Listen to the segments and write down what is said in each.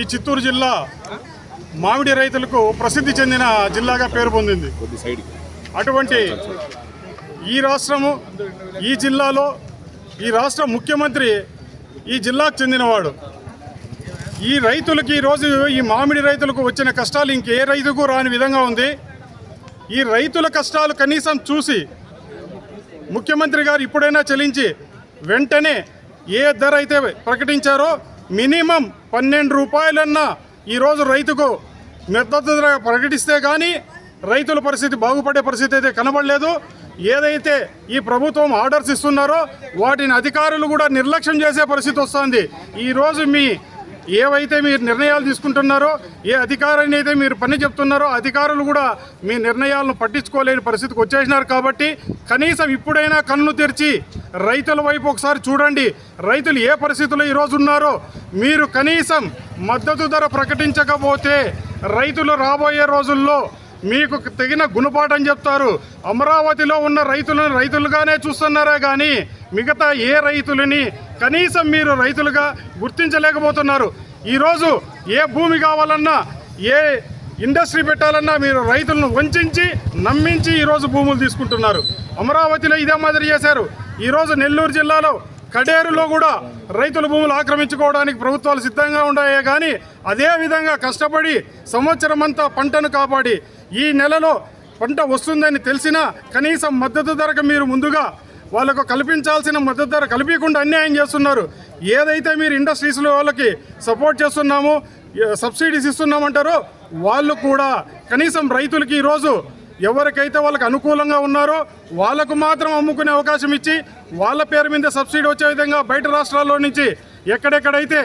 ఈ చిత్తూరు జిల్లా మామిడి రైతులకు ప్రసిద్ధి చెందిన జిల్లాగా పేరు పొందింది. అటువంటి ఈ రాష్ట్రము ఈ జిల్లాలో ఈ రాష్ట్ర ముఖ్యమంత్రి ఈ జిల్లాకు చెందినవాడు. ఈ రైతులకి ఈరోజు ఈ మామిడి రైతులకు వచ్చిన కష్టాలు ఇంకే రైతుకు రాని విధంగా ఉంది. ఈ రైతుల కష్టాలు కనీసం చూసి ముఖ్యమంత్రి గారు ఇప్పుడైనా చెల్లించి వెంటనే ఏ ధర అయితే ప్రకటించారో మినిమం పన్నెండు రూపాయలన్నా ఈరోజు రైతుకు మద్దతు ధర ప్రకటిస్తే కానీ రైతుల పరిస్థితి బాగుపడే పరిస్థితి అయితే కనబడలేదు. ఏదైతే ఈ ప్రభుత్వం ఆర్డర్స్ ఇస్తున్నారో వాటిని అధికారులు కూడా నిర్లక్ష్యం చేసే పరిస్థితి వస్తుంది. ఈరోజు మీ ఏవైతే మీరు నిర్ణయాలు తీసుకుంటున్నారో ఏ అధికారాన్ని అయితే మీరు పని చెప్తున్నారో అధికారులు కూడా మీ నిర్ణయాలను పట్టించుకోలేని పరిస్థితికి వచ్చేసినారు కాబట్టి కనీసం ఇప్పుడైనా కన్ను తెరిచి రైతుల వైపు ఒకసారి చూడండి. రైతులు ఏ పరిస్థితుల్లో ఈరోజు ఉన్నారో మీరు కనీసం మద్దతు ధర ప్రకటించకపోతే రైతులు రాబోయే రోజుల్లో మీకు తగిన గుణపాఠం చెప్తారు. అమరావతిలో ఉన్న రైతులను రైతులుగానే చూస్తున్నారా కానీ మిగతా ఏ రైతులని కనీసం మీరు రైతులుగా గుర్తించలేకపోతున్నారు. ఈరోజు ఏ భూమి కావాలన్నా ఏ ఇండస్ట్రీ పెట్టాలన్నా మీరు రైతులను వంచి నమ్మించి ఈరోజు భూములు తీసుకుంటున్నారు. అమరావతిలో ఇదే మాదిరి చేశారు. ఈరోజు నెల్లూరు జిల్లాలో కడేరులో కూడా రైతుల భూములు ఆక్రమించుకోవడానికి ప్రభుత్వాలు సిద్ధంగా ఉన్నాయే కానీ అదేవిధంగా కష్టపడి సంవత్సరం అంతా పంటను కాపాడి ఈ నెలలో పంట వస్తుందని తెలిసినా కనీసం మద్దతు ధరకు మీరు ముందుగా వాళ్ళకు కల్పించాల్సిన మద్దతు ధర కల్పించకుండా అన్యాయం చేస్తున్నారు. ఏదైతే మీరు ఇండస్ట్రీస్లో వాళ్ళకి సపోర్ట్ చేస్తున్నామో సబ్సిడీస్ ఇస్తున్నామంటారో వాళ్ళు కూడా కనీసం రైతులకి ఈరోజు ఎవరికైతే వాళ్ళకి అనుకూలంగా ఉన్నారో వాళ్ళకు మాత్రం అమ్ముకునే అవకాశం ఇచ్చి వాళ్ళ పేరు మీద సబ్సిడీ వచ్చే విధంగా బయట రాష్ట్రాల్లో నుంచి ఎక్కడెక్కడైతే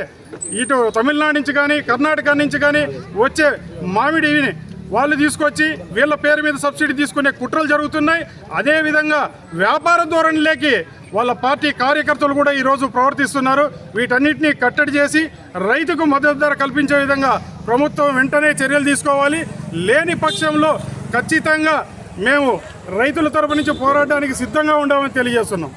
ఇటు తమిళనాడు నుంచి కానీ కర్ణాటక నుంచి కానీ వచ్చే మామిడిని వాళ్ళు తీసుకొచ్చి వీళ్ళ పేరు మీద సబ్సిడీ తీసుకునే కుట్రలు జరుగుతున్నాయి. అదేవిధంగా వ్యాపార ధోరణిలోకి వాళ్ళ పార్టీ కార్యకర్తలు కూడా ఈరోజు ప్రవర్తిస్తున్నారు. వీటన్నిటిని కట్టడి చేసి రైతుకు మద్దతు ధర కల్పించే విధంగా ప్రభుత్వం వెంటనే చర్యలు తీసుకోవాలి. లేని పక్షంలో ఖచ్చితంగా మేము రైతుల తరపు నుంచి పోరాడడానికి సిద్ధంగా ఉండామని తెలియజేస్తున్నాం.